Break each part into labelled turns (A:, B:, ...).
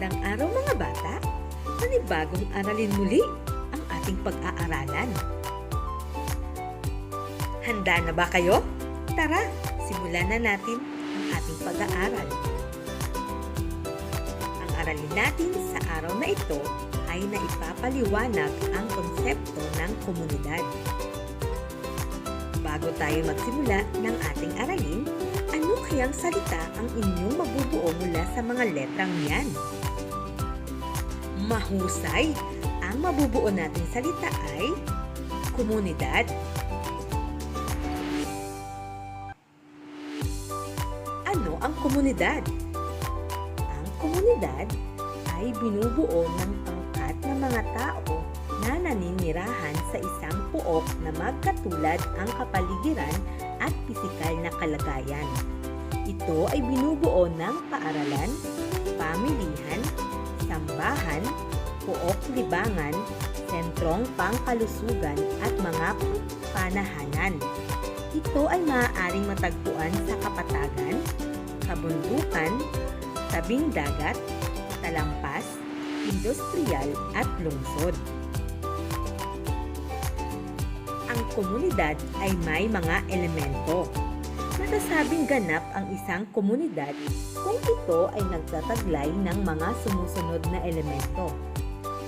A: Magandang araw mga bata! Panibagong aralin muli ang ating pag-aaralan. Handa na ba kayo? Tara, simulan na natin ang ating pag-aaral. Ang aralin natin sa araw na ito ay naipapaliwanag ang konsepto ng komunidad. Bago tayo magsimula ng ating aralin, ano kayang salita ang inyong mabubuo mula sa mga letrang yan? Mahusay! Ang mabubuo nating salita ay komunidad. Ano ang komunidad? Ang komunidad ay binubuo ng pangkat ng mga tao na naninirahan sa isang puok na magkatulad ang kapaligiran at pisikal na kalagayan. Ito ay binubuo ng paaralan, pamilihan, sambahan, puok libangan, sentrong pangkalusugan at mga panahanan. Ito ay maaaring matagpuan sa kapatagan, kabundukan, tabing dagat, talampas, industrial at lungsod. Ang komunidad ay may mga elemento. Masasabing ganap ang isang komunidad kung ito ay nagtataglay ng mga sumusunod na elemento.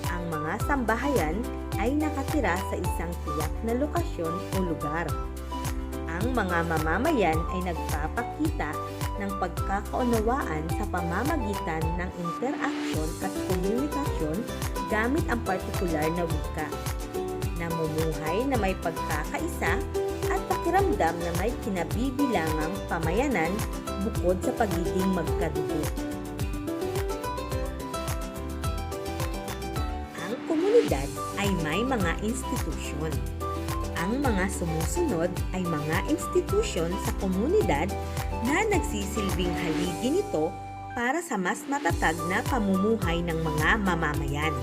A: Ang mga sambahayan ay nakatira sa isang tiyak na lokasyon o lugar. Ang mga mamamayan ay nagpapakita ng pagkakaunawaan sa pamamagitan ng interaksyon at komunikasyon gamit ang partikular na wika. Namumuhay na may pagkakaisa pakiramdam na may kinabibilangang pamayanan bukod sa pagiging magkadugo. Ang komunidad ay may mga institusyon. Ang mga sumusunod ay mga institusyon sa komunidad na nagsisilbing haligi nito para sa mas matatag na pamumuhay ng mga mamamayan.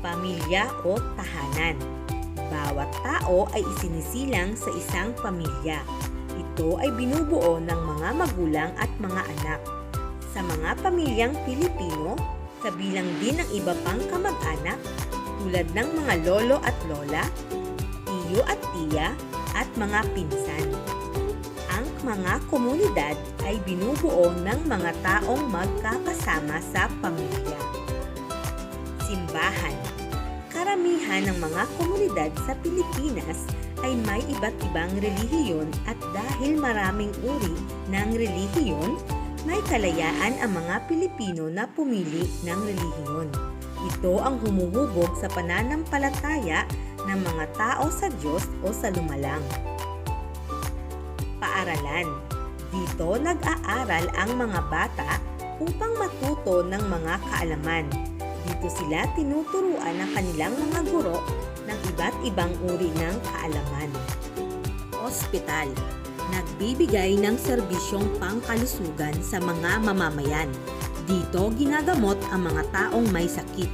A: Pamilya o tahanan. Bawat tao ay isinisilang sa isang pamilya. Ito ay binubuo ng mga magulang at mga anak. Sa mga pamilyang Pilipino, kabilang din ang iba pang kamag-anak tulad ng mga lolo at lola, tiyo at tiya, at mga pinsan. Ang mga komunidad ay binubuo ng mga taong magkakasama sa pamilya. Simbahan Karamihan ng mga komunidad sa Pilipinas ay may iba't ibang relihiyon at dahil maraming uri ng relihiyon, may kalayaan ang mga Pilipino na pumili ng relihiyon. Ito ang humuhubog sa pananampalataya ng mga tao sa Diyos o sa lumalang. Paaralan Dito nag-aaral ang mga bata upang matuto ng mga kaalaman. Dito sila tinuturuan ng kanilang mga guro ng iba't ibang uri ng kaalaman. Ospital Nagbibigay ng serbisyong pangkalusugan sa mga mamamayan. Dito ginagamot ang mga taong may sakit.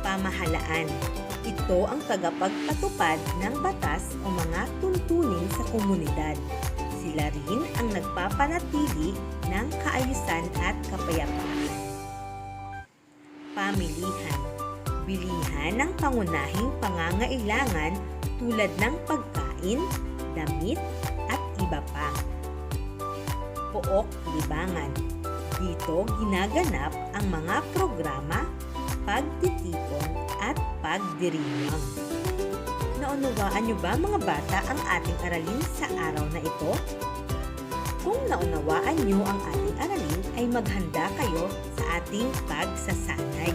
A: Pamahalaan Ito ang tagapagpatupad ng batas o mga tuntunin sa komunidad. Sila rin ang nagpapanatili ng kaayusan at kapayapaan. Pamilihan Bilihan ng pangunahing pangangailangan tulad ng pagkain, damit, at iba pa. Pook Libangan Dito ginaganap ang mga programa, pagtitipon, at pagdiriwang. Naunawaan niyo ba mga bata ang ating aralin sa araw na ito? Kung naunawaan niyo ang ating aralin ay maghanda kayo sa ating pagsasanay.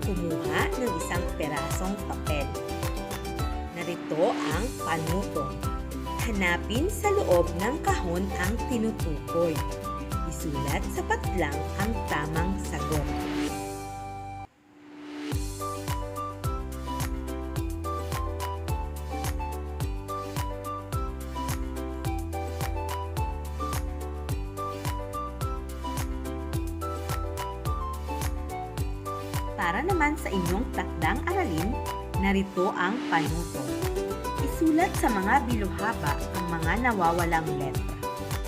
A: Kumuha ng isang perasong papel. Narito ang panuto. Hanapin sa loob ng kahon ang tinutukoy. Isulat sa patlang ang tamang sagot. para naman sa inyong takdang aralin, narito ang panuto. Isulat sa mga biluhaba ang mga nawawalang letra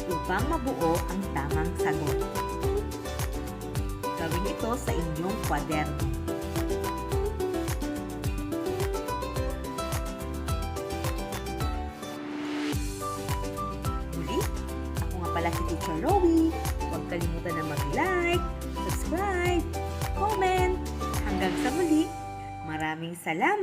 A: upang mabuo ang tamang sagot. Gawin ito sa inyong kwaderno. Muli, ako nga pala si Teacher Rowie. Huwag kalimutan na mag-like, subscribe, comment, Hanggang sa muli, maraming salamat!